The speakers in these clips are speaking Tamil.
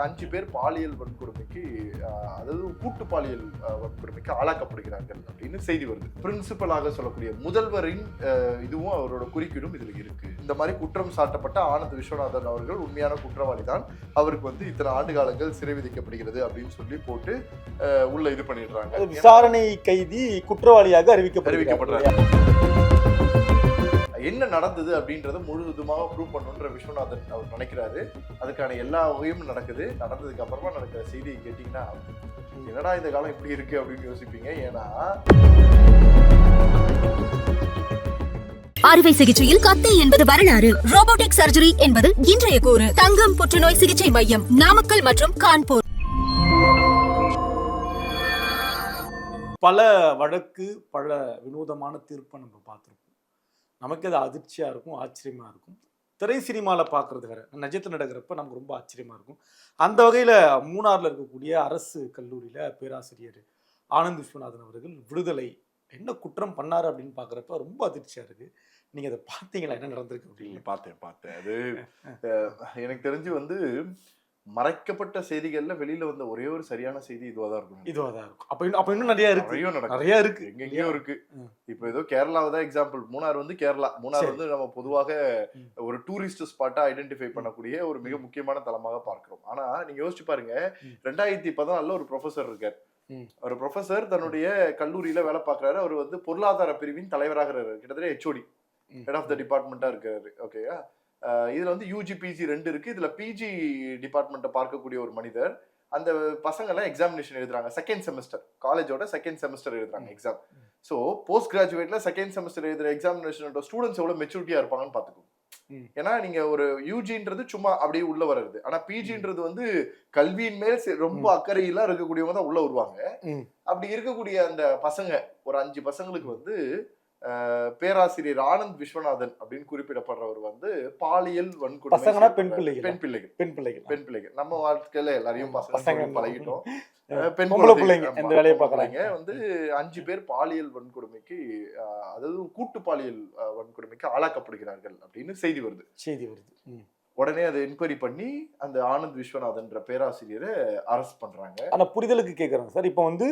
அஞ்சு பேர் பாலியல் வன்கொடுமைக்கு அதாவது கூட்டு பாலியல் வன்கொடுமைக்கு ஆளாக்கப்படுகிறார்கள் அப்படின்னு செய்தி வருது. பிரின்சிபலாக சொல்லக்கூடிய முதல்வரின் இதுவும் அவரோட குறுக்கீடும் இதுல இருக்கு. இந்த மாதிரி குற்றம் சாட்டப்பட்ட ஆனந்த் விஸ்வநாதன் அவர்கள் உண்மையான குற்றவாளி தான் அவருக்கு வந்து இத்தனை ஆண்டு காலங்கள் சிறை விதிக்கப்படுகிறது அப்படின்னு சொல்லி போட்டு உள்ள இது பண்ணிடுறாங்க. விசாரணை கைதி குற்றவாளியாக அறிவிக்கப்படுகிறார். அறிவிக்கப்படுறார். என்ன நடந்தது அப்படின்றத முழுவதுமாக ப்ரூவ் பண்ணணுன்ற விஸ்வநாதன் அவர் நினைக்கிறாரு. அதுக்கான எல்லா வகையும் நடக்குது. நடந்ததுக்கு அப்புறமா நடக்கிற செய்தியை கேட்டிங்கன்னா என்னடா இந்த காலம் இப்படி இருக்கு அப்படின்னு யோசிப்பீங்க. ஏன்னா அறுவை சிகிச்சையில் கத்தை என்பது வரலாறு. ரோபோட்டிக் சர்ஜரி என்பது இன்றைய கூறு. தங்கம் புற்றுநோய் சிகிச்சை மையம் நாமக்கல் மற்றும் கான்பூர். பல வழக்கு பல வினோதமான தீர்ப்பை நம்ம பார்த்துருப்போம். நமக்கு அது அதிர்ச்சியா இருக்கும் ஆச்சரியமா இருக்கும். திரை சினிமாவில் பார்க்கறது வேற. நிஜத்தில் நடக்கிறப்ப நமக்கு ரொம்ப ஆச்சரியமா இருக்கும். அந்த வகையில் மூணாரில் இருக்கக்கூடிய அரசு கல்லூரியில் பேராசிரியர் ஆனந்த் விஸ்வநாதன் அவர்கள் விடுதலை என்ன குற்றம் பண்ணாரு அப்படின்னு பார்க்குறப்ப ரொம்ப அதிர்ச்சியா இருக்கு. நீங்க அதை பார்த்தீங்களா? என்ன நடந்திருக்கு அப்படின்னு. பார்த்தேன் பார்த்தேன். அது எனக்கு தெரிஞ்சு வந்து மறைக்கப்பட்ட செய்திகள்ல வெளியில வந்த ஒரே ஒரு சரியான செய்தி இதுவா தான் இருக்கும் இதுவாக தான் இருக்கும். அப்போ இன்னும் அப்போ இன்னும் நிறைய இருக்கு. நிறைய நடக்கும். நிறைய இருக்கு. எங்கெங்கயோ இருக்கு. இப்போ ஏதோ கேரளாவை தான் எக்ஸாம்பிள் மூணார் வந்து கேரளா. மூணார். வந்து நம்ம பொதுவாக. ஒரு டூரிஸ்ட் ஸ்பாட்டா ஐடென்டிஃபை பண்ணக்கூடிய ஒரு மிக முக்கியமான தலமாக பார்க்கிறோம். ஆனா நீங்க யோசிச்சு பாருங்க. ரெண்டாயிரத்தி பதினாலுல ஒரு ப்ரொஃபசர் இருக்கார். ஒரு ப்ரொஃபசர் தன்னுடைய கல்லூரியில வேலை பார்க்கறாரு. அவர் வந்து பொருளாதார பிரிவின் தலைவராக இருக்காரு கிட்டத்தட்ட ஹெச்ஓடி. ஹெட் ஆஃப் த டிபார்ட்மெண்ட்டா இருக்காரு. ஓகேயா இதுல வந்து யூஜி பிஜி ரெண்டு இருக்கு. இதுல பிஜி டிபார்ட்மெண்ட்டை பார்க்கக்கூடிய ஒரு மனிதர். அந்த பசங்க எல்லாம் எக்ஸாமினேஷன் எழுதுறாங்க. செகண்ட் செமஸ்டர் காலேஜோட செகண்ட் செமஸ்டர் எழுதுறாங்க எக்ஸாம் ஸோ போஸ்ட் கிராஜுவேட்ல செகண்ட் செமஸ்டர் எழுதுற எக்ஸாமினேஷனோட ஸ்டூடெண்ட்ஸ் எவ்வளவு மெச்சூரிட்டியா இருப்பாங்கன்னு பாத்துக்கோங்க ம். ஏன்னா நீங்க ஒரு யூஜின்றது சும்மா அப்படியே உள்ள வர்றது. ஆனா பிஜின்றது வந்து கல்வியின் மேல் ரொம்ப. அக்கறையெல்லாம் இருக்கக்கூடியவங்க தான் உள்ள வருவாங்க. அப்படி இருக்கக்கூடிய அந்த பசங்க ஒரு அஞ்சு பசங்களுக்கு வந்து பேராசிரியர் ஆனந்த் விஸ்வநாதன் அப்படின்னு குறிப்பிடப்படுறவர் வந்து பாலியல் வன்கொடுமை பெண். பிள்ளைகளா? பெண் பிள்ளைகள். பெண் பிள்ளைகள். பெண் பிள்ளைகள். நம்ம வாழ்க்கையில எல்லாரையும் பசங்க பழகிட்டோம். பெண் பிள்ளைங்க இந்த வேலையை பார்க்கறாங்க. வந்து அஞ்சு பேர் பாலியல் வன்கொடுமைக்கு அதாவது கூட்டு பாலியல் வன்கொடுமைக்கு ஆளாக்கப்படுகிறார்கள் அப்படின்னு செய்தி வருது. செய்தி வருது. உடனே அதை என்கொயரி பண்ணி அந்த ஆனந்த் விஸ்வநாதன்ற பேராசிரியரை அரெஸ்ட் பண்றாங்க. ஆனா புரிதலுக்கு கேக்குறேங்க சார். இப்போ வந்து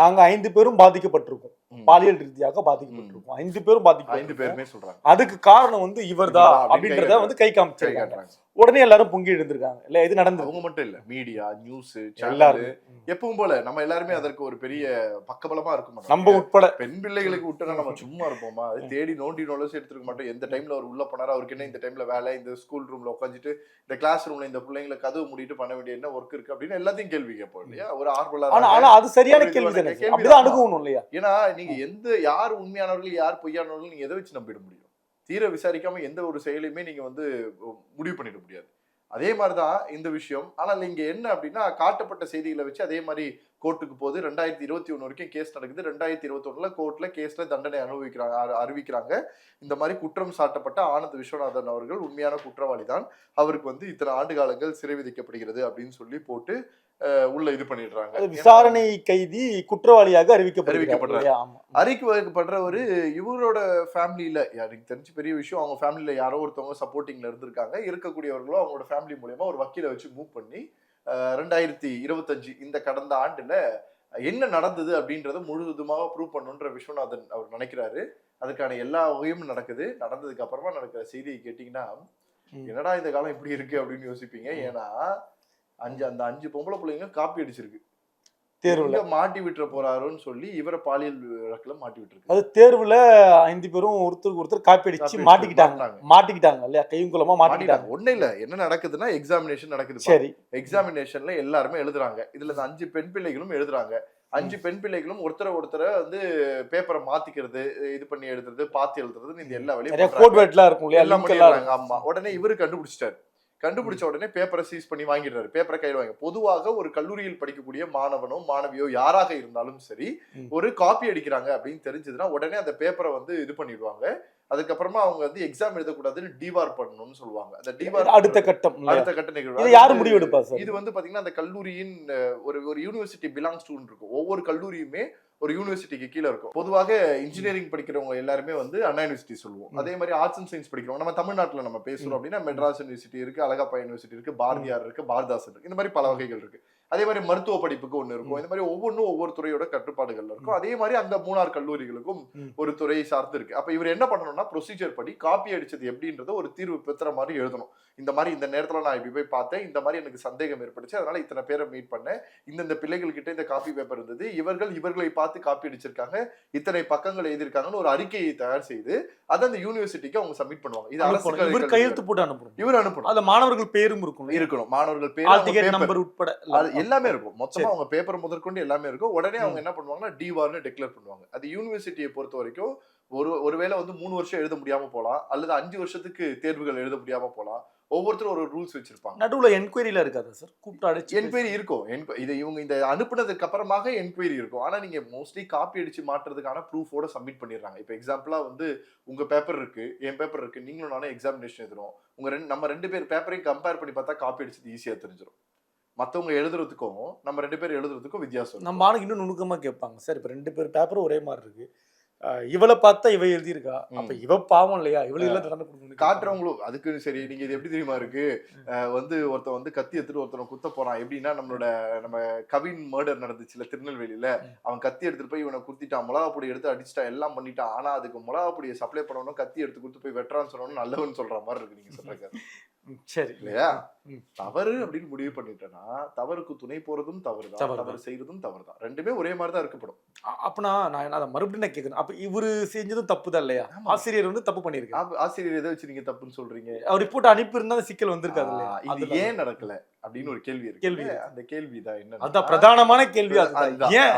நாங்க ஐந்து பேரும் பாதிக்கப்பட்டிருக்கோம். பாலியல் ரீதியாக பாதிக்கப்பட்டிருக்கோம். ஐந்து பேரும் ஐந்து பாதிக்கப்பட்டிருக்கோம் பேருமே சொல்றாங்க. அதுக்கு காரணம் வந்து இவர்தான் அப்படின்னு அப்படின்றத வந்து கை காமிச்சிருக்காங்க. உடனே எல்லாரும் பொங்கி எழுந்திருக்காங்க. இல்ல இது நடந்தது. அவங்க மட்டும் இல்ல மீடியா நியூஸ் எல்லாரும். எப்பவும் போல நம்ம எல்லாருமே அதற்கு ஒரு பெரிய பக்கபலமா இருக்க மாட்டோம். நம்ம உட்பட. பெண் பிள்ளைகளுக்கு விட்டுனா நம்ம சும்மா இருப்போமா? அது தேடி நோண்டி நோலசி எடுத்துருக்க மாட்டோம். எந்த டைம்ல அவர் உள்ள போனாரோ அவருக்கு என்ன இந்த டைம்ல வேலை இந்த ஸ்கூல் ரூம்ல உட்காந்துட்டு இந்த கிளாஸ் ரூம்ல இந்த பிள்ளைங்களை கதவு மூடிட்டு பண்ண வேண்டிய என்ன ஒர்க் இருக்கு அப்படின்னு எல்லாத்தையும் கேள்வி கேட்போம் இல்லையா? ஒரு ஆனா ஆர்வலர் ஆனா அது சரியான கேள்வி தானே. அப்படிதான் தான். அணுகணும் இல்லையா? ஏன்னா நீங்க எந்த யார் உண்மையானவர்கள் யார் பொய்யானவர்கள் நீங்க எதை வச்சு நம்பிட முடியும்? தீர விசாரிக்காம எந்த ஒரு செயலையுமே நீங்க வந்து முடிவு பண்ணிட முடியாது. அதே மாதிரிதான் இந்த விஷயம். ஆனால் இங்க என்ன அப்படின்னா காட்டப்பட்ட செய்திகளை வச்சு அதே மாதிரி கோர்ட்டுக்கு போகுது ரெண்டாயிரத்தி இருபத்தி ஒன்று வரைக்கும் கேஸ் நடக்குது. ரெண்டாயிரத்தி இருபத்தொன்னில் கோர்ட்ல கேஸ்ல தண்டனை அனுபவிக்கிறாங்க அறிவிக்கிறாங்க. இந்த மாதிரி குற்றம் சாட்டப்பட்ட ஆனந்த் விஸ்வநாதன் அவர்கள் உண்மையான குற்றவாளி தான் அவருக்கு வந்து இத்தனை ஆண்டு காலங்கள் சிறை விதிக்கப்படுகிறது அப்படின்னு சொல்லி போட்டு உள்ள இது பண்ணிடுறாங்க. விசாரணை கைதி குற்றவாளியாக? ஆமா. அறிவிக்கப்படுறவரு இவரோட ஃபேமிலியில எனக்கு தெரிஞ்சு பெரிய விஷயம் அவங்க ஃபேமிலியில யாரோ ஒருத்தவங்க சப்போர்ட்டிங்ல இருந்திருக்காங்க. இருக்கக்கூடியவர்களும் அவங்களோட ஃபேமிலி மூலியமா ஒரு வக்கீலை வச்சு மூவ் பண்ணி ரெண்டாயிரத்தி இருபத்தஞ்சு இந்த கடந்த ஆண்டுல என்ன நடந்தது அப்படின்றத முழுவதுமாக ப்ரூவ் பண்ணணுன்ற விஸ்வநாதன் அவர் நினைக்கிறாரு. அதுக்கான எல்லா வகையும் நடக்குது. நடந்ததுக்கு அப்புறமா நடக்கிற செய்தியை கேட்டீங்கன்னா. என்னடா இந்த காலம் இப்படி இருக்கு அப்படின்னு யோசிப்பீங்க. ஏன்னா அஞ்சு அந்த அஞ்சு பொம்பளை பிள்ளைங்க காப்பி அடிச்சிருக்கு. தேர்வுல. மாட்டி விட்டுற போறாரோன்னு சொல்லி இவரை பாலியல் வழக்குல மாட்டி விட்டுருக்கு. அது தேர்வுல ஐந்து பேரும் ஒருத்தருக்கு ஒருத்தர் காப்பி அடிச்சு மாட்டிக்கிட்டாங்க. மாட்டிக்கிட்டாங்க இல்லையா? கையும் குலமா மாட்டிக்கிட்டாங்க. மாட்டிட்டாங்க. ஒண்ணு இல்ல. என்ன நடக்குதுன்னா எக்ஸாமினேஷன் நடக்குது. சரி. எக்ஸாமினேஷன்ல எல்லாருமே எழுதுறாங்க. இதுல இந்த அஞ்சு பெண் பிள்ளைகளும் எழுதுறாங்க. அஞ்சு பெண் பிள்ளைகளும் ஒருத்தர ஒருத்தர வந்து பேப்பரை மாத்திக்கிறது இது பண்ணி எழுதுறது பாத்து எழுதுறது இந்த எல்லா வேலையும் வேட்லாம் இருக்கும் எல்லாம் ஆமா. உடனே இவரு கண்டுபிடிச்சிட்டாரு. கண்டுபிடிச்ச உடனே பேப்பரை சீஸ் பண்ணி வாங்கிடுறாரு. பேப்பரை கையில் வாங்க. பொதுவாக ஒரு கல்லூரியில் படிக்கக்கூடிய மாணவனோ மாணவியோ யாராக இருந்தாலும் சரி. ஒரு காப்பி அடிக்கிறாங்க அப்படின்னு தெரிஞ்சதுன்னா உடனே அந்த பேப்பரை வந்து இது பண்ணிடுவாங்க. அதுக்கப்புறமா அவங்க வந்து எக்ஸாம் எழுதக்கூடாதுன்னு டிவார் பண்ணணும்னு சொல்லுவாங்க. அந்த டிவார் அடுத்த கட்டம்? அடுத்த கட்ட நிகழ்வு. இது யாரு அது முடிவெடுப்பா சார்? இது வந்து பாத்தீங்கன்னா அந்த கல்லூரியின் ஒரு ஒரு யூனிவர்சிட்டி பிலாங்ஸ் டு இருக்கும். ஒவ்வொரு கல்லூரியுமே ஒரு யூனிவர்சிட்டிக்கு கீழே இருக்கும். பொதுவாக இன்ஜினியரிங் படிக்கிறவங்க எல்லாருமே வந்து அண்ணா யூனிவர்சிட்டி சொல்லுவோம். அதே மாதிரி ஆர்ட்ஸ் அண்ட் சயின்ஸ் படிக்கிறவங்க நம்ம தமிழ்நாட்டுல நம்ம பேசுறோம் அப்படின்னா மெட்ராஸ் யூனிவர்சிட்டி இருக்கு அழகப்பா யூனிவர்சிட்டி இருக்கு பாரதியார் இருக்கு பாரதாசன் இருக்கு. இந்த மாதிரி பல வகைகள் இருக்கு. அதே மாதிரி மருத்துவ படிப்புக்கு ஒண்ணு இருக்கும். இந்த மாதிரி ஒவ்வொன்றும் ஒவ்வொரு துறையோட கட்டுப்பாடுகள் இருக்கும். அதே மாதிரி அந்த மூணார் கல்லூரிகளுக்கும். ஒரு துறையை சார்ந்து இருக்கு. அப்ப இவர் என்ன பண்ணணும்னா ப்ரொசீஜர் படி காப்பி அடிச்சது எப்படின்றத ஒரு தீர்வு பெற்ற மாதிரி எழுதணும். இந்த மாதிரி இந்த நேரத்துல நான் இப்படி போய் பார்த்தேன் இந்த மாதிரி எனக்கு சந்தேகம் ஏற்பட்டுச்சு அதனால இத்தனை பேரை மீட் பண்ணேன். இந்தந்த பிள்ளைகள் கிட்ட இந்த காப்பி பேப்பர் இருந்தது. இவர்கள் இவர்களை பார்த்து காப்பி அடிச்சிருக்காங்க. இத்தனை பக்கங்கள் எழுதியிருக்காங்கன்னு ஒரு அறிக்கையை தயார் செய்து அதை அந்த யூனிவர்சிட்டிக்கு அவங்க சப்மிட் பண்ணுவாங்க. இது அரசு. இவர் கையெழுத்து போட்டு அனுப்பணும். இவர் அனுப்பணும். அதுல மாணவர்கள் பேரும் இருக்கும் இருக்கணும். மாணவர்கள் பேர். நம்பர் உட்பட எல்லாமே இருக்கும். மொத்தமா அவங்க பேப்பர் முதற்கொண்டு எல்லாமே இருக்கும். உடனே அவங்க என்ன பண்ணுவாங்கன்னா டிவார்னு டிக்ளேர் பண்ணுவாங்க. அது யூனிவர்சிட்டியை பொறுத்த வரைக்கும் ஒரு ஒருவேளை வந்து மூணு வருஷம் எழுத முடியாம போலாம் அல்லது அஞ்சு வருஷத்துக்கு தேர்வுகள் எழுத முடியாம போலாம். ஒவ்வொருத்தரும் ஒரு ரூல்ஸ் வச்சிருப்பாங்க. நடுவுல என்கொயரியில இருக்காதா சார் கூப்பிட்டு அடிச்சு என்கொயரி இருக்கும். இது இவங்க இந்த அனுப்புனதுக்கு அப்புறமாக என்கொயரி இருக்கும். ஆனா நீங்க மோஸ்ட்லி காப்பி அடிச்சு மாட்டுறதுக்கான ப்ரூஃபோட சப்மிட் பண்ணிடுறாங்க. இப்போ எக்ஸாம்பிளா வந்து உங்க பேப்பர் இருக்கு என் பேப்பர் இருக்கு நீங்களும் நானும் எக்ஸாமினேஷன் எழுதுறோம். உங்க ரெண்டு நம்ம ரெண்டு பேர் பேப்பரையும் கம்பேர் பண்ணி பார்த்தா காப்பி அடிச்சது ஈஸியா தெரிஞ்சிடும் மத்தவங்க எழுதுறதுக்கும் நம்ம ரெண்டு பேர் எழுதுறதுக்கும் வித்தியாசம். நம்ம ஆளுக்கு இன்னும் நுணுக்கமா கேட்பாங்க. சார் இப்ப ரெண்டு பேர் பேப்பரும் ஒரே மாதிரி இருக்கு. இவளை பார்த்தா இவ எழுதியிருக்கா? அப்ப இவ பாவம் இல்லையா? இவளுக்கு எல்லாம் தண்டனை கொடுக்கணும் காட்டுறவங்களும் அதுக்கு சரி நீங்க இது எப்படி தெரியுமா இருக்கு? வந்து ஒருத்தன் வந்து கத்தி எடுத்துட்டு ஒருத்தனை குத்த போறான். எப்படின்னா நம்மளோட நம்ம கவின் மர்டர் நடந்துச்சுல திருநெல்வேலியில. அவன் கத்தி எடுத்துட்டு போய் இவனை குத்திட்டான். மிளகா பொடி எடுத்து அடிச்சிட்டான். எல்லாம் பண்ணிட்டான். ஆனா அதுக்கு மிளகா பொடியை சப்ளை பண்ணணும் கத்தி எடுத்து கொடுத்து போய் வெட்டுறான்னு சொன்னோம் நல்லவன் சொல்ற மாதிரி இருக்கு நீங்க சொல்றது ம், சரி. இல்லையா. தவறு அப்படின்னு முடிவு பண்ணிட்டேன்னா தவறுக்கு துணை போறதும் தவறுதான். தவறுதான். தவறு செய்யறதும் தவறுதான். ரெண்டுமே ஒரே மாதிரி தான் இருக்கப்படும். அப்பனா நான் அதை மறுபடியும் நான் கேட்கணும் அப்ப இவரு செஞ்சதும் தப்பு தான் இல்லையா. ஆசிரியர் வந்து தப்பு பண்ணிருக்காரு ஆசிரியர் எதை வச்சு நீங்க தப்புன்னு சொல்றீங்க? அவர் ரிப்போர்ட் அனுப்பி இருந்தா அந்த சிக்கல் வந்திருக்காது இல்லையா? இது ஏன் நடக்கல? அப்படின்னு ஒரு கேள்வி இருக்கு. கேள்வி. அந்த கேள்விதான் என்ன அதான் பிரதானமான கேள்வி. ஏன்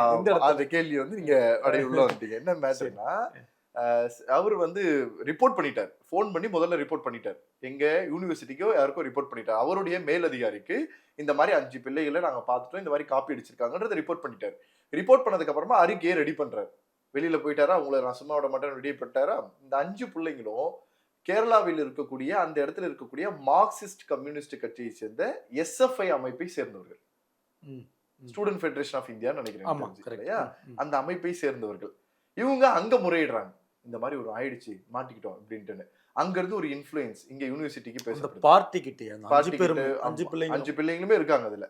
அந்த கேள்வி வந்து நீங்க அப்படியே உள்ள வந்துட்டீங்க. என்ன மேட்டர்னா அவர் வந்து ரிப்போர்ட் பண்ணிட்டார். ஃபோன் பண்ணி முதல்ல ரிப்போர்ட் பண்ணிட்டார். எங்க யூனிவர்சிட்டிக்கோ யாருக்கோ ரிப்போர்ட் பண்ணிட்டார். அவருடைய மேலதிகாரிக்கு இந்த மாதிரி அஞ்சு பிள்ளைகளை நாங்க பார்த்துட்டோம். இந்த மாதிரி காப்பி அடிச்சிருக்காங்கன்றத ரிப்போர்ட் பண்ணிட்டார். ரிப்போர்ட் பண்ணதுக்கு அப்புறமா அறிக்கையை ரெடி பண்றாரு. வெளியில போயிட்டாரா? உங்களை நான் சும்மா விட மாட்டேன் ரெடி பண்ணிட்டாரா இந்த அஞ்சு பிள்ளைங்களும் கேரளாவில் இருக்கக்கூடிய அந்த இடத்துல இருக்கக்கூடிய மார்க்சிஸ்ட் கம்யூனிஸ்ட் கட்சியை சேர்ந்த எஸ்எஃப்ஐ அமைப்பை சேர்ந்தவர்கள். ஸ்டூடெண்ட் ஃபெடரேஷன் ஆஃப் இந்தியா நினைக்கிறேன் இல்லையா? அந்த அமைப்பை சேர்ந்தவர்கள். இவங்க அங்க முறையிடுறாங்க. இந்த மாதிரி ஒரு ஆயிடுச்சு மாட்டிக்கிட்டோம் அப்படின்ட்டு அங்க இருந்து ஒரு இன்ஃப்ளூயன்ஸ் இங்க யூனிவர்சிட்டிக்கு பேசப்படுது. பார்ட்டி கிட்டே அஞ்சு பிள்ளைங்க அஞ்சு பிள்ளைங்களுமே. இருக்காங்க அதுல.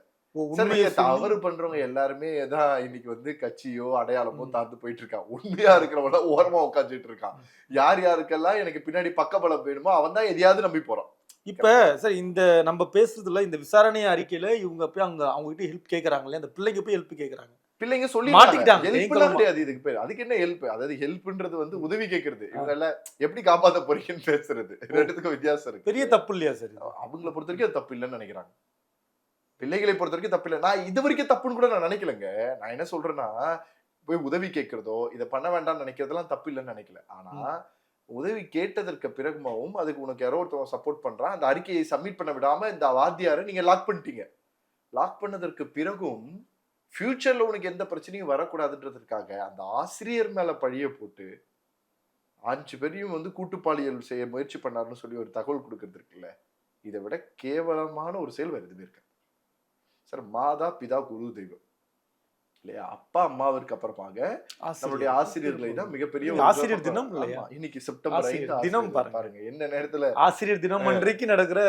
தவறு பண்றவங்க எல்லாருமே தான் இன்னைக்கு வந்து கட்சியோ அடையாளமோ. தாழ்ந்து போயிட்டு இருக்கான் உண்மையா இருக்கிறவன ஓரமா உட்காந்துட்டு இருக்கான் யார் யாருக்கெல்லாம் எனக்கு பின்னாடி பக்கபலம் வேணுமோ அவன் தான் எதையாவது நம்பி போறான். இப்ப சார் இந்த நம்ம பேசுறதுல இந்த விசாரணை அறிக்கையில இவங்க போய் அங்க அவங்க கிட்ட ஹெல்ப் கேக்குறாங்களே அந்த பிள்ளைங்க போய் ஹெல்ப் கேக்குறாங்க. பிள்ளைங்க சொல்லி மாட்டிக்கிட்டாங்க, ஹெல்ப் பயங்கரமா. கிடையாது இதுக்கு பேர் அதுக்கு என்ன ஹெல்ப்? அதாவது ஹெல்ப்ன்றது வந்து உதவி கேட்கறது இவங்க எல்லாம் எப்படி காப்பாத்த போறீங்கன்னு பேசுறது. ரெண்டுத்துக்கும் வித்தியாசம் இருக்கு. பெரிய தப்பு இல்லையா சார்? அவங்கள பொறுத்த வரைக்கும் அது தப்பு இல்லைன்னு நினைக்கிறாங்க. பிள்ளைகளை பொறுத்த வரைக்கும் தப்பு இல்லை. நான் இது வரைக்கும் தப்புன்னு கூட நான் நினைக்கலங்க. நான் என்ன சொல்றேன்னா போய் உதவி கேட்கறதோ இதை பண்ண வேண்டாம்னு நினைக்கிறதெல்லாம் தப்பு இல்லைன்னு நினைக்கல. ஆனா உதவி கேட்டதற்கு பிறகுமாவும் அதுக்கு உனக்கு யாரோ ஒருத்தவங்க சப்போர்ட் பண்றான் அந்த அறிக்கையை சப்மிட் பண்ண விடாம இந்த வாத்தியாரை நீங்க லாக் பண்ணிட்டீங்க. லாக் பண்ணதற்கு பிறகும் ஃப்யூச்சரில் உனக்கு எந்த பிரச்சனையும் வரக்கூடாதுன்றதுக்காக அந்த ஆசிரியர் மேலே பழிய போட்டு அஞ்சு பேரையும் வந்து கூட்டுப்பாலியல் செய்ய முயற்சி பண்ணாருன்னு சொல்லி ஒரு தகவல் கொடுக்கறது இருக்குல்ல இதை விட கேவலமான ஒரு செயல் வேறு எதுவுமே இருக்காது. சார் மாதா பிதா குரு தெய்வம். இல்லையா? அப்பா அம்மாவிற்கு அப்புறமாக நம்மளுடைய ஆசிரியர்களை தான் மிகப்பெரிய ஆசிரியர் தினம் இல்லையா? இன்னைக்கு செப்டம்பர் தினம் பாருங்க. என்ன நேரத்துல ஆசிரியர் தினம் அன்றைக்கு நடக்கிற.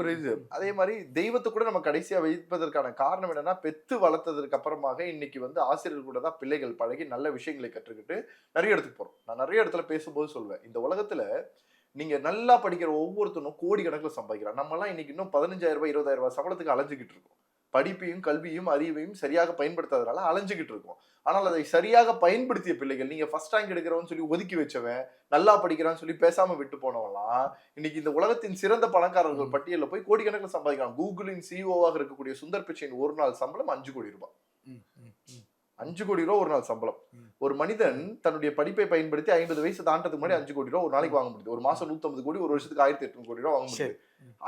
புரியுது. அதே மாதிரி தெய்வத்தை கூட நம்ம கடைசியா வைப்பதற்கான காரணம் என்னன்னா பெத்து வளர்த்ததுக்கு அப்புறமாக இன்னைக்கு வந்து ஆசிரியர் கூட தான் பிள்ளைகள் பழகி நல்ல விஷயங்களை கற்றுக்கிட்டு நிறைய இடத்துக்கு போறோம். நான் நிறைய இடத்துல பேசும்போது சொல்வேன். இந்த உலகத்துல நீங்க நல்லா படிக்கிற ஒவ்வொருத்தனும் கோடி கணக்குல சம்பாதிக்கிறான். நம்ம எல்லாம் இன்னைக்கு இன்னும் பதினஞ்சாயிரம் ரூபாய் இருபதாயிரம் ரூபாய் சம்பளத்துக்கு அலைஞ்சுக்கிட்டு இருக்கோம். படிப்பையும் கல்வியும் அறிவையும் சரியாக பயன்படுத்தாதனால அலைஞ்சுக்கிட்டு இருக்கோம் ஆனால் அதை சரியாக பயன்படுத்திய பிள்ளைகள் நீங்க ஃபர்ஸ்ட் ரேங்க் எடுக்கிறவன்னு சொல்லி ஒதுக்கி வச்சவன் நல்லா படிக்கிறான்னு சொல்லி பேசாம விட்டு போனவன்லாம் இன்னைக்கு இந்த உலகத்தின் சிறந்த பணக்காரர்கள். பட்டியலில் போய் கோடிக்கணக்கில் சம்பாதிக்கிறான் கூகுளின் சிஇஓவாக இருக்கக்கூடிய சுந்தர் பிச்சையின் ஒரு நாள் சம்பளம் அஞ்சு கோடி ரூபாய். அஞ்சு கோடி ரூபா ஒரு நாள் சம்பளம். ஒரு மனிதன் தன்னுடைய படிப்பை பயன்படுத்தி ஐம்பது வயசு தாண்டதுக்கு முன்னாடி அஞ்சு கோடி ரூபா ஒரு நாளைக்கு வாங்க முடியுது. ஒரு மாசம் நூத்தம்பது கோடி ஒரு வருஷத்துக்கு ஆயிரத்தி எட்நூறு கோடி ரூபா வாங்க முடியும்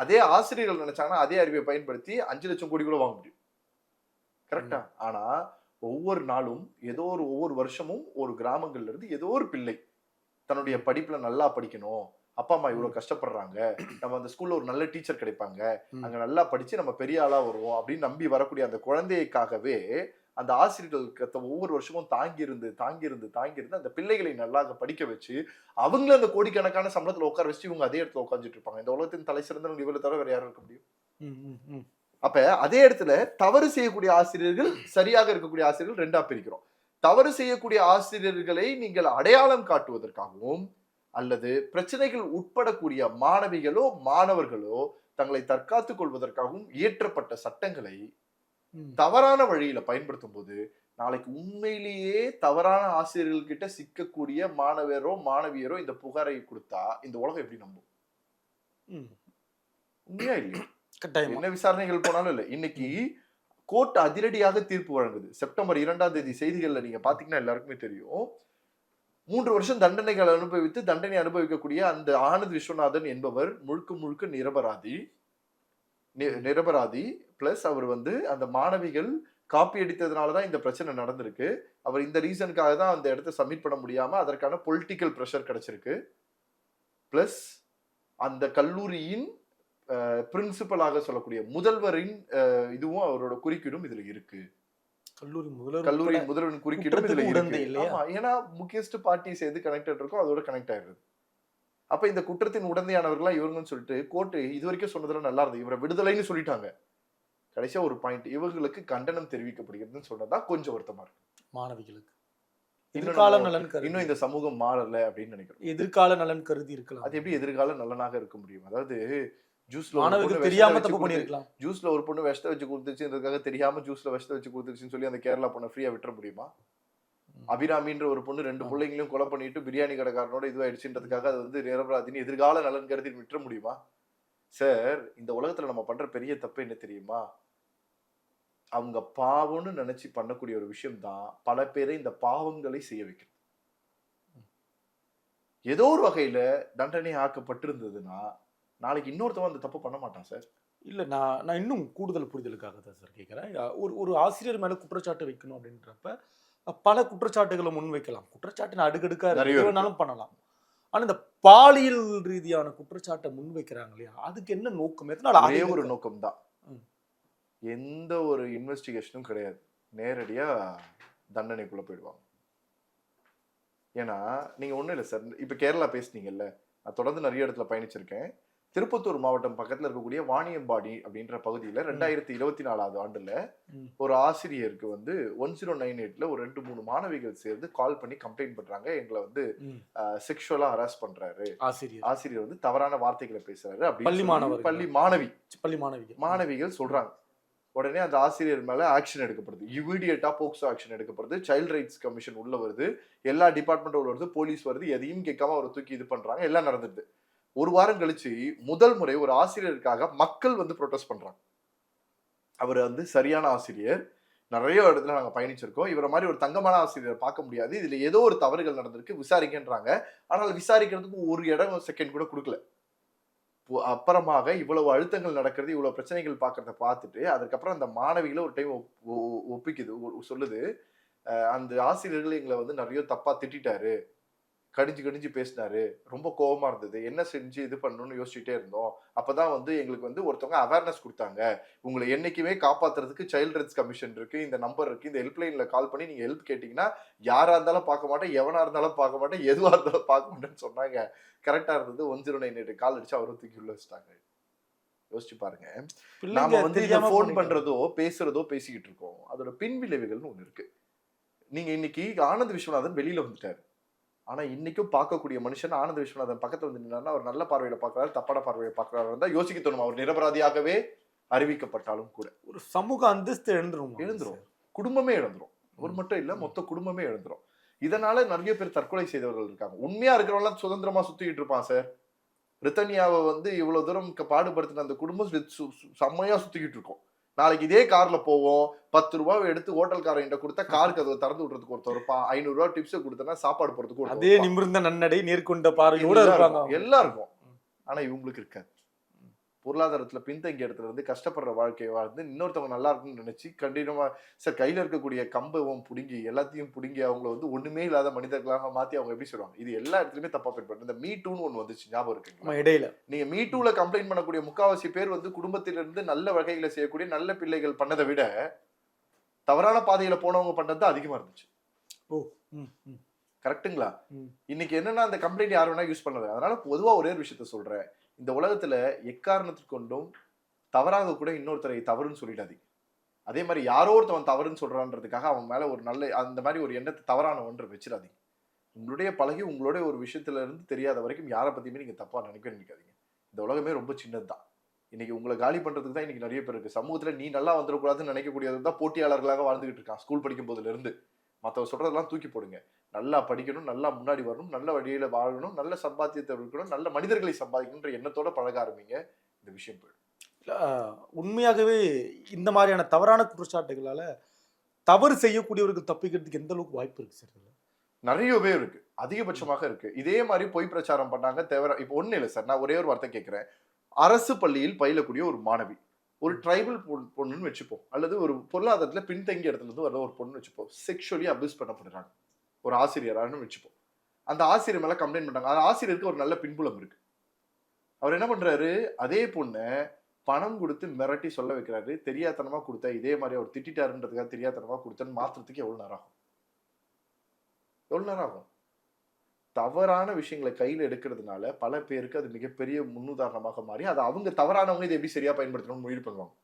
அதே ஆசிரியர்கள் நினைச்சாங்கன்னா அதே அறிவை பயன்படுத்தி அஞ்சு லட்சம் கோடி கூட வாங்க முடியும். கரெக்டா ஆனா ஒவ்வொரு நாளும் ஏதோ ஒரு ஒவ்வொரு வருஷமும் ஒரு கிராமங்கள்ல இருந்து ஏதோ ஒரு பிள்ளை தன்னுடைய படிப்புல நல்லா படிக்கணும். அப்பா அம்மா இவ்வளவு கஷ்டப்படுறாங்க. நம்ம அந்த ஸ்கூல்ல ஒரு நல்ல டீச்சர் கிடைப்பாங்க. அங்க நல்லா படிச்சு நம்ம பெரிய ஆளா வருவோம் அப்படின்னு நம்பி வரக்கூடிய அந்த குழந்தைக்காகவே அந்த ஆசிரியர்களுக்கு அத்த ஒவ்வொரு வருஷமும் தாங்கி இருந்து தாங்கி இருந்து தாங்கி இருந்து அந்த பிள்ளைகளை நல்லா படிக்க வச்சு அவங்கள அந்த கோடிக்கணக்கான சம்பளத்துல உட்கார வச்சு இவங்க அதே இடத்துல உட்காந்துட்டு இருப்பாங்க இந்த உலகத்தின் தலை சிறந்தவங்க இவரை தவிர வேற யாரும் இருக்க முடியும். அப்ப அதே இடத்துல தவறு செய்யக்கூடிய ஆசிரியர்கள் சரியாக இருக்கக்கூடிய ஆசிரியர்கள் ரெண்டா பிரிக்கிறோம் தவறு செய்யக்கூடிய ஆசிரியர்களை நீங்கள் அடையாளம் காட்டுவதற்காகவும் அல்லது பிரச்சனைகள் உட்படக்கூடிய மாணவிகளோ மாணவர்களோ தங்களை தற்காத்துக் கொள்வதற்காகவும் இயற்றப்பட்ட சட்டங்களை. தவறான வழியில பயன்படுத்தும் போது நாளைக்கு உண்மையிலேயே தவறான ஆசிரியர்கள் கிட்ட சிக்கக்கூடிய மாணவரோ மாணவியரோ இந்த புகாரை கொடுத்தா இந்த உலகம் எப்படி நம்பும். உண்மையா இல்லையா? என்ன விசாரணைகள் போனாலும் இல்ல. இன்னைக்கு கோர்ட் அதிரடியாக தீர்ப்பு வழங்குது. செப்டம்பர் இரண்டாம் தேதி செய்திகள்ல நீங்க பாத்தீங்கன்னா எல்லாருக்குமே தெரியும். மூன்று வருஷம் தண்டனைகள் அனுபவித்து தண்டனை அனுபவிக்கக்கூடிய அந்த ஆனந்த் விஸ்வநாதன் என்பவர் முழுக்க முழுக்க நிரபராதி. நிரபராதி பிளஸ் அவர் வந்து அந்த மாணவிகள் காப்பி அடித்ததுனால தான் இந்த பிரச்சனை நடந்திருக்கு. அவர் இந்த ரீசனுக்காக தான் அந்த இடத்த சப்மிட் பண்ண முடியாம அதற்கான பொலிட்டிக்கல் ப்ரெஷர் கிடைச்சிருக்கு. பிளஸ் அந்த கல்லூரியின் பிரின்சிபலாக சொல்லக்கூடிய முதல்வரின் இதுவும் அவரோட குறுக்கீடும் இதுல இருக்கு. கல்லூரி முதல்வர் கல்லூரி முதல்வரின் குறுக்கீடும் இதுல இருக்கு. ஏன்னா முக்கியஸ்ட் பார்ட்டிஸ் எது கனெக்டட் இருக்கோ அதோட கனெக்ட் ஆயிடுது அப்ப இந்த குற்றத்தின் உடந்தையானவர்களா இவங்கன்னு சொல்லிட்டு கோர்ட்டு இது வரைக்கும் சொன்னதுல நல்லா இருந்தது. இவரை விடுதலைன்னு சொல்லிட்டாங்க. கடைசியா ஒரு பாயிண்ட் இவங்களுக்கு கண்டனம் தெரிவிக்கப்படுகிறதுன்னு சொன்னதான் கொஞ்சம் வருத்தமா இருக்கு. மாணவிகளுக்கு. எதிர்கால நலன் கருதி. இன்னும் இந்த சமூகம் மாறல அப்படின்னு நினைக்கிறோம். எதிர்கால நலன் கருதி இருக்கலாம். அது எப்படி எதிர்கால நல்லனாக இருக்க முடியும்? அதாவது ஜூஸ்ல தெரியாம தப்பு பண்ணிருக்கலாம் ஜூஸ்ல ஒரு பொண்ணு விஷத்தை வச்சு கொடுத்துச்சுன்றதுக்காக தெரியாம ஜூஸ்ல விஷத்தை வச்சு கொடுத்துச்சுன்னு சொல்லி அந்த கேரளா பொண்ணை ஃப்ரீயா விட்டுற முடியுமா. அபிராமின்ற ஒரு பொண்ணு ரெண்டு. பிள்ளைங்களையும் கொலை பண்ணிட்டு பிரியாணி கடைக்காரனோட இதுவாயிடுச்சுன்றதுக்காக அது வந்து நிரபராதின்னு எதிர்கால நலன் கருதி விட்டுற முடியுமா? சார் இந்த உலகத்துல நம்ம பண்ற பெரிய தப்பு என்ன தெரியுமா? அவங்க பாவம்னு நினைச்சு பண்ணக்கூடிய ஒரு விஷயம் தான் பல பேரை இந்த பாவங்களை செய்ய வைக்கிறது. ஏதோ ஒரு வகையில தண்டனை ஆக்கப்பட்டிருந்ததுன்னா நாளைக்கு இன்னொருத்தவன் அந்த தப்பு பண்ண மாட்டான் சார். இல்ல நான் நான் இன்னும் கூடுதல் புரிதலுக்காக தான் சார் கேட்குறேன் ஒரு ஒரு ஆசிரியர் மேல குற்றச்சாட்டு வைக்கணும் அப்படின்றப்ப பல குற்றச்சாட்டுகளை முன்வைக்கலாம். குற்றச்சாட்டு அடுக்கடுக்கா இருக்கு. நிறைய. வேணாலும் பண்ணலாம். ஆனா இந்த பாலியல் ரீதியான குற்றச்சாட்டை முன்வைக்கிறாங்க இல்லையா? அதுக்கு என்ன நோக்கம்? எதனால ஒரே அது ஒரு? நோக்கம் தான். எந்த ஒரு இன்வெஸ்டிகேஷனும் கிடையாது. நேரடியா தண்டனைக்குள்ள போயிடுவாங்க. ஏன்னா நீங்க ஒண்ணும் இல்லை சார். இப்ப கேரளா பேசுனீங்கல்ல. நான் தொடர்ந்து நிறைய இடத்துல பயணிச்சிருக்கேன். திருப்பத்தூர் மாவட்டம் பக்கத்துல இருக்கக்கூடிய வாணியம்பாடி அப்படின்ற பகுதியில ரெண்டாயிரத்தி இருபத்தி நாலாவது ஆண்டுல. ஒரு ஆசிரியருக்கு வந்து ஒன் ஜீரோ நைன் எயிட்ல ஒரு ரெண்டு மூணு மாணவிகள் சேர்ந்து கால் பண்ணி கம்ப்ளைண்ட் பண்றாங்க. எங்களை வந்து. செக்ஷுவலா ஹராஸ் பண்றாரு. ஆசிரியர். ஆசிரியர் வந்து தவறான வார்த்தைகளை பேசுறாரு அப்படின்னு பள்ளி மாணவர்கள். பள்ளி மாணவி. பள்ளி மாணவிகள். மாணவிகள் சொல்றாங்க. உடனே அந்த ஆசிரியர் மேல ஆக்ஷன் எடுக்கப்படுது. இமீடியட்டா போக்சோ ஆக்ஷன் எடுக்கப்படுது. சைல்ட் ரைட்ஸ் கமிஷன் உள்ள வருது. எல்லா டிபார்ட்மெண்ட் உள்ள வருது போலீஸ் வருது. எதையும் கேட்காம அவரை தூக்கி இது பண்றாங்க. எல்லாம் நடந்துடுது. ஒரு வாரம் கழிச்சு முதல் முறை ஒரு ஆசிரியருக்காக மக்கள் வந்து ப்ரொட்டஸ்ட் பண்றாங்க. அவர் வந்து சரியான ஆசிரியர். நிறைய இடத்துல நாங்கள் பயணிச்சிருக்கோம். இவரை மாதிரி ஒரு தங்கமான ஆசிரியர் பார்க்க முடியாது. இதுல ஏதோ ஒரு தவறுகள் நடந்திருக்கு. விசாரிக்கின்றாங்க. ஆனால் விசாரிக்கிறதுக்கு ஒரு இடம் செகண்ட் கூட கொடுக்கல. பு- அப்புறமாக இவ்வளவு அழுத்தங்கள் நடக்கிறது இவ்வளவு பிரச்சனைகள் பார்க்கறத பார்த்துட்டு அதுக்கப்புறம் அந்த மாணவிகளை ஒரு டைம் ஒப்பிக்குது சொல்லுது. அந்த ஆசிரியர்கள் எங்களை வந்து நிறைய தப்பா திட்டாரு கடிஞ்சு கடிஞ்சு பேசினாரு. ரொம்ப கோவமா இருந்தது. என்ன செஞ்சு இது பண்ணணும்னு யோசிச்சுட்டே இருந்தோம். அப்பதான் வந்து எங்களுக்கு வந்து ஒருத்தவங்க அவேர்னஸ் கொடுத்தாங்க. உங்களை என்னைக்குமே காப்பாத்துறதுக்கு சைல்ட் ரைட்ஸ் கமிஷன் இருக்கு. இந்த நம்பர் இருக்கு. இந்த ஹெல்ப்லைன்ல கால் பண்ணி நீங்க ஹெல்ப் கேட்டீங்கன்னா யாரா இருந்தாலும் பார்க்க மாட்டேன். எவனா இருந்தாலும் பார்க்க மாட்டேன். எதுவா இருந்தாலும் பார்க்க மாட்டேன்னு சொன்னாங்க. கரெக்டா இருந்தது. One zero nine eight call அடிச்சு அவரும் தூக்கி உள்ள வச்சுட்டாங்க. யோசிச்சு பாருங்க. நாம வந்து இதை ஃபோன். பண்றதோ பேசுறதோ பேசிக்கிட்டு இருக்கோம். அதோட பின் விளைவுகள்னு ஒண்ணு இருக்கு. நீங்க இன்னைக்கு ஆனந்த் விஸ்வநாதன் வெளியில வந்துட்டாரு. ஆனா இன்னைக்கும் பார்க்கக்கூடிய மனுஷன் ஆனந்த் விஸ்வநாதன் பக்கத்துல வந்து நின்னாருன்னா அவர் நல்ல பார்வையில பாக்குறாரு தப்பான பார்வையில பாக்குறாரு தான் யோசிக்க தோணும் அவர் நிரபராதியாகவே அறிவிக்கப்பட்டாலும் கூட. ஒரு சமூக அந்தஸ்து எழுந்துரும்? எழுந்துரும். குடும்பமே இழந்துரும் ஒரு மட்டும் இல்ல மொத்த குடும்பமே இழந்துரும் இதனால நிறைய பேர் தற்கொலை செய்தவர்கள் இருக்காங்க. உண்மையா இருக்கிறவங்க சுதந்திரமா சுத்திக்கிட்டு இருப்பான் சார். ரித்தனியாவை வந்து இவ்வளவு தூரம் பாடுபடுத்தின அந்த குடும்பம் சு- சு- சு- செம்மையா சுத்திக்கிட்டு இருக்கோம். நாளைக்கு இதே கார்ல போவோம். பத்து ரூபாய் எடுத்து ஹோட்டல்காரங்கிட்ட கொடுத்தா கார் கதவை திறந்து விடுறதுக்கு ஒருத்தர் இருப்பான். ஐநூறு ரூபாய் டிப்ஸ் கொடுத்தனா சாப்பாடு போறதுக்கு அதே. நிமிர்ந்த நன்னடை நேர்கொண்ட பார்வையோட எல்லாம் இருப்பாங்க இருக்கும் ஆனா இவங்களுக்கு இருக்காது. பொருளாதாரத்துல பின்தங்கிய இடத்துல இருந்து கஷ்டப்படுற வாழ்க்கையை வாழ்ந்து இன்னொருத்தவங்க நல்லா இருக்குன்னு நினைச்சு கண்டினியூவா சார் கையில இருக்கக்கூடிய கம்பவும் புடுங்கி எல்லாத்தையும் புடுங்கி அவங்கள வந்து ஒண்ணுமே இல்லாத மனிதர்களாக மாத்தி அவங்க எப்படி சொல்லுவாங்க? இது எல்லா இடத்துலயுமே தப்பா பயன்படுது இந்த மீ டூன்னு ஒண்ணு வந்துச்சு ஞாபகம் இருக்குங்களா? நம்ம இடையில. நீங்க மீ டூல கம்ப்ளைண்ட் பண்ணக்கூடிய முக்காவாசி பேர் வந்து குடும்பத்திலிருந்து நல்ல வகைகளை செய்யக்கூடிய நல்ல பிள்ளைகள் பண்ணதை விட தவறான பாதையில போனவங்க பண்ணது தான் அதிகமா இருந்துச்சு. ஓ ம். இன்னைக்கு என்னன்னா அந்த கம்ப்ளைண்ட் யார் வேணா யூஸ் பண்ணல அதனால பொதுவா ஒரே ஒரு விஷயத்த சொல்றேன். இந்த உலகத்துல எக்காரணத்துக்கு கொண்டும் தவறாக கூட இன்னொருத்தரை தவறுன்னு சொல்லிடாதீங்க. அதே மாதிரி யாரோ ஒருத்தவன் தவறுன்னு சொல்றான்றதுக்காக அவன் மேல ஒரு நல்ல அந்த மாதிரி ஒரு எண்ணத்தை தவறான ஒன்று வச்சிடாதீங்க. உங்களுடைய பழகி உங்களுடைய ஒரு விஷயத்துல இருந்து தெரியாத வரைக்கும் யாரை பத்தியுமே நீங்க தப்பா நினைக்கவே நினைக்காதீங்க. இந்த உலகமே ரொம்ப சின்னதுதான். இன்னைக்கு உங்களை காலி பண்றதுக்கு தான் இன்னைக்கு நிறைய பேர் இருக்கு. சமூகத்துல நீ நல்லா வந்துடக்கூடாதுன்னு நினைக்கக்கூடியது தான் போட்டியாளர்களாக வாழ்ந்துகிட்டு இருக்கான். ஸ்கூல் படிக்கும் போதுல இருந்து. மற்றவ சொல்றதெல்லாம் தூக்கி போடுங்க. நல்லா படிக்கணும் நல்லா முன்னாடி வரணும் நல்ல வழியில வாழணும் நல்ல சம்பாத்தியத்தை இருக்கணும் நல்ல மனிதர்களை சம்பாதிக்கணுன்ற எண்ணத்தோட பழக ஆரம்பிங்க. இந்த விஷயம் போயிடும். உண்மையாகவே இந்த மாதிரியான தவறான குற்றச்சாட்டுகளால தவறு செய்யக்கூடியவர்கள் தப்பிக்கிறதுக்கு எந்த அளவுக்கு வாய்ப்பு இருக்கு சார்? நிறைய பேர் இருக்கு. அதிகபட்சமாக இருக்கு. இதே மாதிரி பொய் பிரச்சாரம் பண்ணாங்க தேவை இப்போ ஒண்ணு இல்லை சார் நான் ஒரே ஒரு வார்த்தை கேட்கிறேன் அரசு பள்ளியில் பயிலக்கூடிய ஒரு மாணவி ஒரு ட்ரைபல் பொண்ணுன்னு வச்சுப்போம். அல்லது ஒரு பொருளாதாரத்துல பின்தங்கிய இடத்துல இருந்து வர ஒரு பொண்ணு வச்சுப்போம். செக்ஷுவலி அபியூஸ் பண்ணப்படுறாங்க. ஒரு ஆசிரியரானு வச்சுப்போம். அந்த ஆசிரியர் மேலே கம்ப்ளைண்ட் பண்ணுறாங்க அந்த ஆசிரியருக்கு ஒரு நல்ல பின்புலம் இருக்கு. அவர் என்ன பண்ணுறாரு அதே பொண்ணை பணம் கொடுத்து மிரட்டி சொல்ல வைக்கிறாரு. தெரியாதனமாக கொடுத்தா இதே மாதிரி அவர் திட்டாருன்றதுக்காக தெரியாதனமாக கொடுத்தேன்னு மாத்துறதுக்கு எவ்வளோ நேரம் ஆகும்? எவ்வளோ நேரம் ஆகும்? தவறான விஷயங்களை கையில் எடுக்கிறதுனால பல பேருக்கு அது மிகப்பெரிய முன்னுதாரணமாக மாறி அது அவங்க தவறானவங்க இதை எப்படி சரியாக பயன்படுத்தணும்னு முயற்சி பண்ணுவாங்க.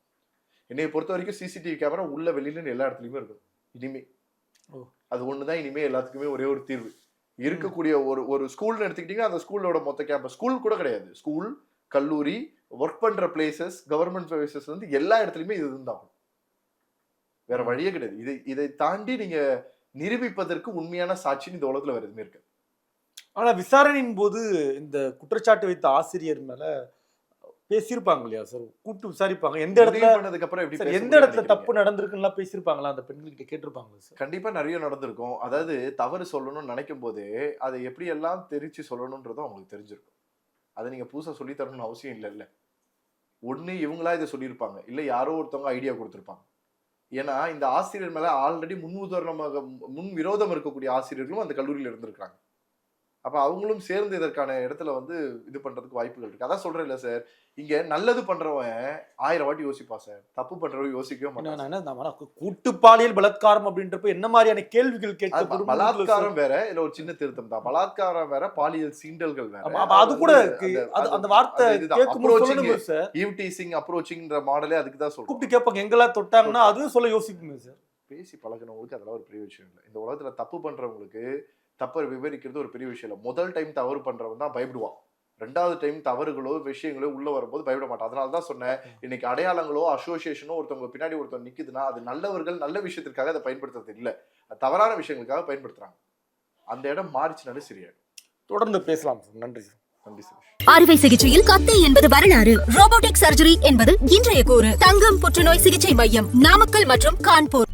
என்னைய பொறுத்த வரைக்கும் சிசிடிவி கேமரா உள்ள வெளியிலன்னு எல்லா இடத்துலையுமே இருக்கும். இனிமே அது ஒண்ணுதான் இனிமே எல்லாத்துக்குமே ஒரே ஒரு தீர்வு. இருக்கக்கூடிய ஒரு ஒரு ஸ்கூல்னு எடுத்துக்கிட்டீங்கன்னா அந்த ஸ்கூலோட மொத்த கேம்பஸ் ஸ்கூல் கூட கிடையாது. ஸ்கூல் கல்லூரி ஒர்க் பண்ற பிளேசஸ் கவர்மெண்ட் பிளேசஸ் வந்து எல்லா இடத்துலயுமே இது இருந்தாகும் வேற வழியே கிடையாது. இதை இதை தாண்டி நீங்க நிரூபிப்பதற்கு உண்மையான சாட்சின்னு இந்த உலகத்துல வேற எதுவுமே இருக்கு ஆனா விசாரணையின் போது இந்த குற்றச்சாட்டு வைத்த ஆசிரியர் மேல பேசியிருப்பாங்க இல்லையா சார்? கூட்டு விசாரிப்பாங்க. எந்த இடத்துல பண்ணதுக்கு அப்புறம் எப்படி எந்த இடத்துல? தப்பு நடந்திருக்குன்னா பேசியிருப்பாங்களா? அந்த பெண்கள்கிட்ட கேட்டிருப்பாங்களா சார்? கண்டிப்பா நிறைய நடந்திருக்கும். அதாவது தவறு சொல்லணும்னு நினைக்கும் போதே அதை எப்படி எல்லாம் தெரிச்சு சொல்லணும்ன்றதும் அவங்களுக்கு தெரிஞ்சிருக்கும். அதை நீங்க புதுசா சொல்லி தரணும்னு அவசியம் இல்லை இல்ல ஒண்ணு இவங்களா இதை சொல்லியிருப்பாங்க. இல்ல யாரோ ஒருத்தவங்க ஐடியா கொடுத்திருப்பாங்க. ஏன்னா இந்த ஆசிரியர் மேல ஆல்ரெடி முன் உதாரணமாக முன் விரோதம் இருக்கக்கூடிய ஆசிரியர்களும் அந்த கல்லூரியில இருந்திருக்காங்க அப்ப அவங்களும் சேர்ந்து இதற்கான இடத்துல வந்து இது பண்றதுக்கு வாய்ப்புகள் இருக்கு. அதான் சொல்றேன் இல்ல சார் இங்க நல்லது பண்றவன் ஆயிரம் வாட்டி யோசிப்பா சார் தப்பு பண்றவன் யோசிக்கவே மாட்டான் நான் என்ன நான் வேணா கூட்டு பாலியல் பலாத்காரம் அப்படின்றப்ப என்ன மாதிரியான கேள்விகள் ப- பலாத்காரம் வேற இல்ல ஒரு சின்ன திருத்தம் தான். பலாத்காரம் வேற பாலியல் சீண்டல்கள் வேற. அது கூட அந்த வார்த்தை ஈவ் டீசிங் அப்ரோச்சிங்ன்ற மாடலே அதுக்கு தான் சொல்றோம். கூப்பிட்டு கேட்பாங்க எங்கெல்லாம் தொட்டாங்கன்னா அதுவும் சொல்ல யோசிக்குமே சார் பேசி பழகினவங்களுக்கு அதெல்லாம் ஒரு பெரிய விஷயம் இல்லை. இந்த உலகத்துல தப்பு பண்றவங்களுக்கு தப்பை விவரிக்கிறது ஒரு பெரிய விஷயம் இல்லை. முதல் டைம் தவறு பண்றவன் தான் பயப்படுவான். ரெண்டாவது டைம் தவறுகளோ விஷயங்களோ உள்ள வரும்போது பயப்பட மாட்டான். அதனால தான் சொன்னேன் இன்னைக்கு அடையாளங்களோ அசோசியேஷனோ ஒருத்தவங்க பின்னாடி ஒருத்தவங்க நிக்குதுன்னா அது நல்லவர்கள் நல்ல விஷயத்திற்காக அதை பயன்படுத்துறது இல்லை. தவறான விஷயங்களுக்காக பயன்படுத்துறாங்க. அந்த இடம் மாறிச்சுனாலே சரியாயிடும். தொடர்ந்து பேசலாம் சார். நன்றி சார். அறுவை சிகிச்சையில் கத்தை என்பது வரலாறு. ரோபோட்டிக் சர்ஜரி என்பது இன்றைய கூறு. தங்கம் புற்றுநோய் சிகிச்சை மையம் நாமக்கல் மற்றும் கான்பூர்.